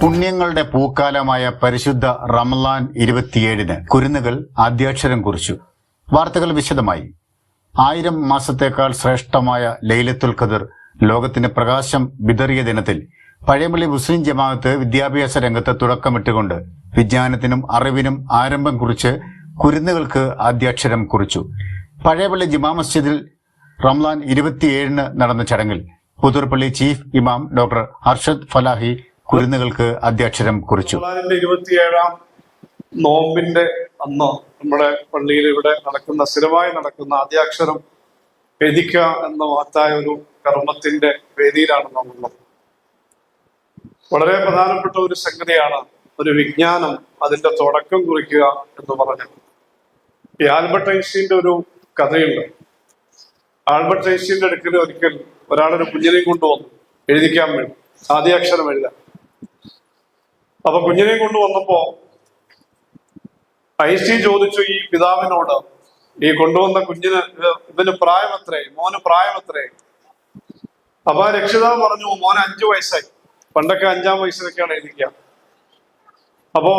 പുണ്യങ്ങളുടെ പൂക്കാലമായ പരിശുദ്ധ റമലാൻ ഇരുപത്തിയേഴിന് കുരുന്നുകൾ അധ്യക്ഷരം കുറിച്ചു. വാർത്തകൾ വിശദമായി. ആയിരം മാസത്തേക്കാൾ ശ്രേഷ്ഠമായ ലൈലത്തുൽ ഖദർ ലോകത്തിന് പ്രകാശം വിതറിയ ദിനത്തിൽ പഴയപള്ളി മുസ്ലിം ജമാഅത്ത് വിദ്യാഭ്യാസ രംഗത്ത് തുടക്കമിട്ടുകൊണ്ട് വിജ്ഞാനത്തിനും അറിവിനും ആരംഭം കുറിച്ച് കുരുന്നുകൾക്ക് ആദ്യാക്ഷരം കുറിച്ചു. പഴയപള്ളി ജുമാ മസ്ജിദിൽ റംലാൻ ഇരുപത്തിയേഴിന് നടന്ന ചടങ്ങിൽ Puthuppally chief imam doctor Arshad Falahi കുരുന്നുകൾക്ക് അധ്യക്ഷരം കുറിച്ചു. ഇരുപത്തിയേഴാം നോമ്പിന്റെ അന്ന് നമ്മുടെ പള്ളിയിൽ ഇവിടെ നടക്കുന്ന സ്ഥിരമായി നടക്കുന്ന ആദ്യാക്ഷരം വേദിക്ക എന്ന മഹത്തായ ഒരു കർമ്മത്തിന്റെ വേദിയിലാണ് നാം വളരെ പ്രധാനപ്പെട്ട ഒരു സംഗതിയാണ് ഒരു വിജ്ഞാനം അതിന്റെ തുടക്കം കുറിക്കുക എന്ന് പറഞ്ഞത്. ഈ ആൽബർട്ട് ഐൻസ്റ്റീന്റെ ഒരു കഥയുണ്ട്. ആൽബർട്ട് ഐൻസ്റ്റീന്റെ അടുക്കൽ ഒരിക്കൽ ഒരാളൊരു കുഞ്ഞിനെ കൊണ്ടുവന്നു. എഴുതിക്കാൻ വേണ്ടി ആദ്യാക്ഷരം എഴുതാൻ. അപ്പൊ കുഞ്ഞിനെ കൊണ്ടുവന്നപ്പോ ഐസി ചോദിച്ചു ഈ പിതാവിനോട് ഈ കൊണ്ടുവന്ന കുഞ്ഞിന് ഇവന് പ്രായം പ്രായമത്രേ മോന് പ്രായം പ്രായമത്രേ അപ്പൊ രക്ഷിതാവ് പറഞ്ഞു മോന് അഞ്ചു വയസ്സായി. പണ്ടൊക്കെ അഞ്ചാം വയസ്സിലൊക്കെയാണ് എഴുതിക്കുക. അപ്പോ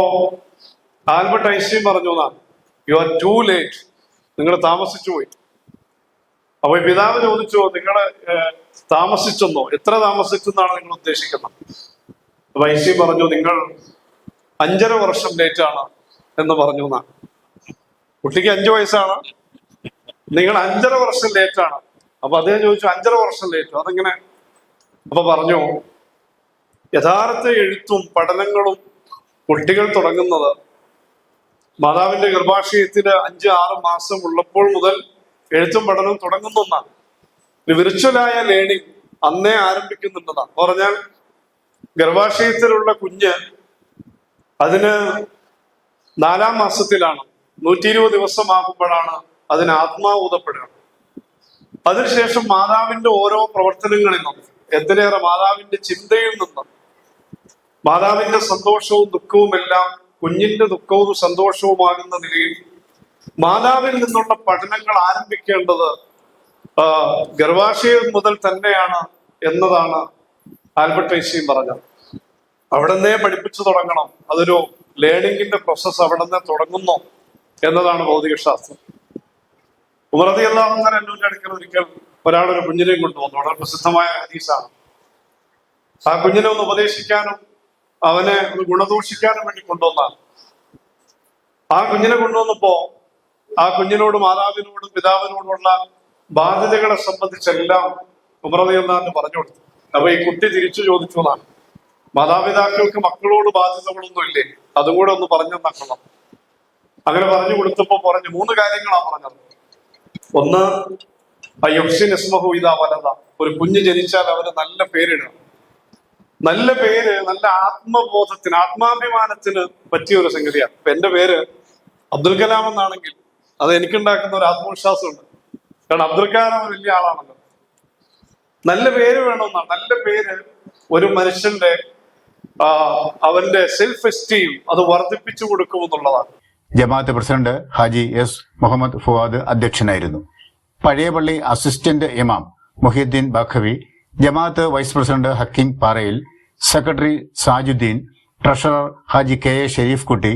ആൽബർട്ട് ഐൻസ്റ്റീൻ പറഞ്ഞു എന്നാ യു ആർ ടു ലേറ്റ് നിങ്ങൾ താമസിച്ചു പോയി. അപ്പൊ പിതാവ് ചോദിച്ചു നിങ്ങൾ താമസിച്ചെന്നോ? എത്ര താമസിച്ചെന്നാണ് നിങ്ങൾ ഉദ്ദേശിക്കുന്നത്? ഐൻസ്റ്റീൻ പറഞ്ഞു നിങ്ങൾ അഞ്ചര വർഷം ലേറ്റ് ആണ് എന്ന് പറഞ്ഞു എന്നാ. കുട്ടിക്ക് അഞ്ചു വയസ്സാണ്. നിങ്ങൾ അഞ്ചര വർഷം ലേറ്റ് ആണ്. അപ്പൊ അദ്ദേഹം ചോദിച്ചു അഞ്ചര വർഷം ലേറ്റ് അതെങ്ങനെ? അപ്പൊ പറഞ്ഞു യഥാർത്ഥ എഴുത്തും പഠനങ്ങളും കുട്ടികൾ തുടങ്ങുന്നത് മാതാവിന്റെ ഗർഭാശയത്തിന് അഞ്ച് ആറ് മാസം ഉള്ളപ്പോൾ മുതൽ എഴുത്തും പഠനവും തുടങ്ങുന്നതാണ് വിർച്വലായ ലേണിംഗ് അന്നേ ആരംഭിക്കുന്നുണ്ടെന്നാണ് പറഞ്ഞാൽ ഗർഭാശയത്തിലുള്ള കുഞ്ഞ് അതിന് നാലാം മാസത്തിലാണ്. നൂറ്റി ഇരുപത് ദിവസമാകുമ്പോഴാണ് അതിന് ആത്മാവൂതപ്പെടുക അതിനുശേഷം മാതാവിന്റെ ഓരോ പ്രവർത്തനങ്ങളിൽ നിന്നും എന്തിനേറെ മാതാവിന്റെ ചിന്തയിൽ നിന്നും മാതാവിന്റെ സന്തോഷവും ദുഃഖവും എല്ലാം കുഞ്ഞിന്റെ ദുഃഖവും സന്തോഷവുമാകുന്ന നിലയിൽ മാതാവിൽ നിന്നുള്ള പഠനങ്ങൾ ആരംഭിക്കേണ്ടത് ഗർഭാശയം മുതൽ തന്നെയാണ് എന്നതാണ് ആൽബർട്ട് ഐൻസ്റ്റീൻ പറഞ്ഞു അവിടെ നിന്നേ പഠിപ്പിച്ചു തുടങ്ങണം. അതൊരു ലേണിംഗിന്റെ പ്രോസസ്സ് അവിടെ നിന്ന് തുടങ്ങുന്നു എന്നതാണ് ഭൗതികശാസ്ത്രം. ഉമറതി അള്ളാഹുന്ന എന്നൂന്റെ അടുക്കൽ ഒരിക്കൽ ഒരാളൊരു കുഞ്ഞിനെ കൊണ്ടുവന്നു. വളരെ പ്രസിദ്ധമായ ഹദീസാണ്. ആ കുഞ്ഞിനെ ഒന്ന് ഉപദേശിക്കാനും അവനെ ഒന്ന് ഗുണദൂഷിക്കാനും വേണ്ടി കൊണ്ടുവന്നാണ്. ആ കുഞ്ഞിനെ കൊണ്ടുവന്നപ്പോ ആ കുഞ്ഞിനോട് മാതാവിനോടും പിതാവിനോടുമുള്ള ബാധ്യതകളെ സംബന്ധിച്ചെല്ലാം ഉമറതി അള്ളാഹിന് പറഞ്ഞു കൊടുത്തു. അപ്പൊ ഈ കുട്ടി തിരിച്ചു ചോദിച്ചു എന്നാണ് മാതാപിതാക്കൾക്ക് മക്കളോട് ബാധ്യതകളൊന്നും ഇല്ലേ ഒന്ന് പറഞ്ഞു നടക്കണം അങ്ങനെ പറഞ്ഞു കൊടുത്തപ്പോ പറഞ്ഞു മൂന്ന് കാര്യങ്ങളാണ് പറഞ്ഞത്. ഒന്ന് ഇതാ വലത ഒരു കുഞ്ഞ് ജനിച്ചാൽ അവന് നല്ല പേരിടണം. നല്ല പേര് നല്ല ആത്മബോധത്തിന് ആത്മാഭിമാനത്തിന് പറ്റിയ ഒരു സംഗതിയാണ്. ഇപ്പൊ എന്റെ പേര് അബ്ദുൽ കലാം എന്നാണെങ്കിൽ അത് എനിക്കുണ്ടാക്കുന്ന ഒരു ആത്മവിശ്വാസമുണ്ട്. കാരണം അബ്ദുൽ കലാം വലിയ ആളാണല്ലോ. നല്ല പേര് വേണമെന്നാണ് നല്ല പേര് ഒരു മനുഷ്യന്റെ അവന്റെ സെൽഫ് എസ്റ്റീം അത് വർദ്ധിപ്പിച്ചു കൊടുക്കുമെന്നുള്ളതാണ്. ജമാഅത്ത് പ്രസിഡന്റ് ഹാജി എസ് മുഹമ്മദ് ഫുവാദ് അധ്യക്ഷനായിരുന്നു. Pazhayapalli assistant imam Muhiyuddeen Baqavi Jamaat vice president Hakeem Parayil secretary Sajudeen treasurer Haji K A Sharif Kutty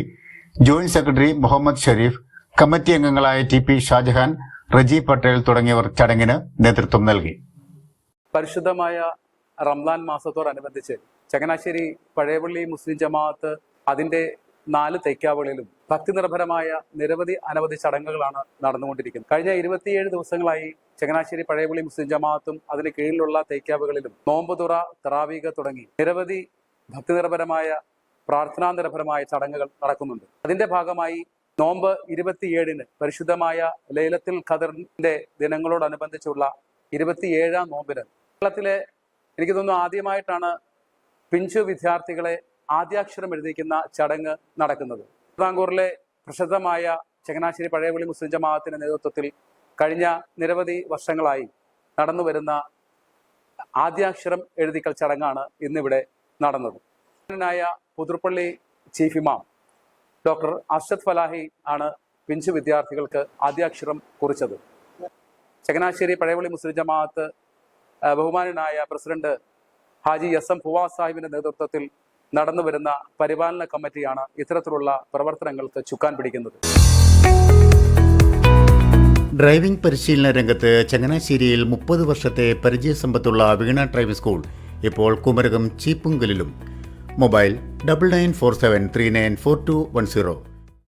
joint secretary Muhammad Sharif committee അംഗങ്ങളായ ടി പി ഷാജഹാൻ റജി പട്ടേൽ തുടങ്ങിയവർ ചടങ്ങിന് നേതൃത്വം നൽകി. പരിശുദ്ധമായ റംലാൻ മാസത്തോടനുബന്ധിച്ച് ചങ്ങനാശ്ശേരി പഴയപള്ളി മുസ്ലിം ജമാഅത്ത് അതിന്റെ നാല് തൈക്കാവുകളിലും ഭക്തി നിർഭരമായ നിരവധി അനവധി ചടങ്ങുകളാണ് നടന്നുകൊണ്ടിരിക്കുന്നത്. കഴിഞ്ഞ ഇരുപത്തിയേഴ് ദിവസങ്ങളായി ചങ്ങനാശ്ശേരി പഴയപള്ളി മുസ്ലിം ജമാഅത്തും അതിന് കീഴിലുള്ള തൈക്കാവുകളിലും നോമ്പുതുറ തറാവീക തുടങ്ങി നിരവധി ഭക്തി നിർഭരമായ പ്രാർത്ഥനാ നിർഭരമായ ചടങ്ങുകൾ നടക്കുന്നുണ്ട്. അതിന്റെ ഭാഗമായി നോമ്പ് ഇരുപത്തിയേഴിന് പരിശുദ്ധമായ ലൈലത്തുൽ ഖദറിന്റെ ദിനങ്ങളോടനുബന്ധിച്ചുള്ള ഇരുപത്തിയേഴാം നോമ്പിന് കേരളത്തിലെ എനിക്ക് തോന്നുന്നു ആദ്യമായിട്ടാണ് പിഞ്ചു വിദ്യാർത്ഥികളെ ആദ്യാക്ഷരം എഴുതിക്കുന്ന ചടങ്ങ് നടക്കുന്നത്. തിരുവിതാംകൂറിലെ പ്രസിദ്ധമായ ചങ്ങനാശ്ശേരി പഴയപള്ളി മുസ്ലിം ജമാഅത്തിന്റെ നേതൃത്വത്തിൽ കഴിഞ്ഞ നിരവധി വർഷങ്ങളായി നടന്നു വരുന്ന ആദ്യാക്ഷരം എഴുതിക്കൽ ചടങ്ങാണ് ഇന്നിവിടെ നടന്നത്. ായ Puthuppally chief imam doctor Arshad Falahi ആണ് പിഞ്ചു വിദ്യാർത്ഥികൾക്ക് ആദ്യാക്ഷരം കുറിച്ചത്. ചങ്ങനാശ്ശേരി പഴയപള്ളി മുസ്ലിം ജമാഅത്ത് ബഹുമാനനായ president Haji S M Fuaz സാഹിബിന്റെ നേതൃത്വത്തിൽ നടന്നു വരുന്ന പരിപാലന കമ്മിറ്റിയാണ് ഇത്തരത്തിലുള്ള പ്രവർത്തനങ്ങൾക്ക് ചുക്കാൻ പിടിക്കുന്നത്. ഡ്രൈവിംഗ് പരിശീലന രംഗത്ത് ചങ്ങനാശ്ശേരിയിൽ മുപ്പത് വർഷത്തെ പരിചയസമ്പത്തുള്ള വീണ ഡ്രൈവിംഗ് സ്കൂൾ ഇപ്പോൾ Kumarakom ചീപ്പുങ്കലിലും. Mobile double nine four seven three nine four two one zero.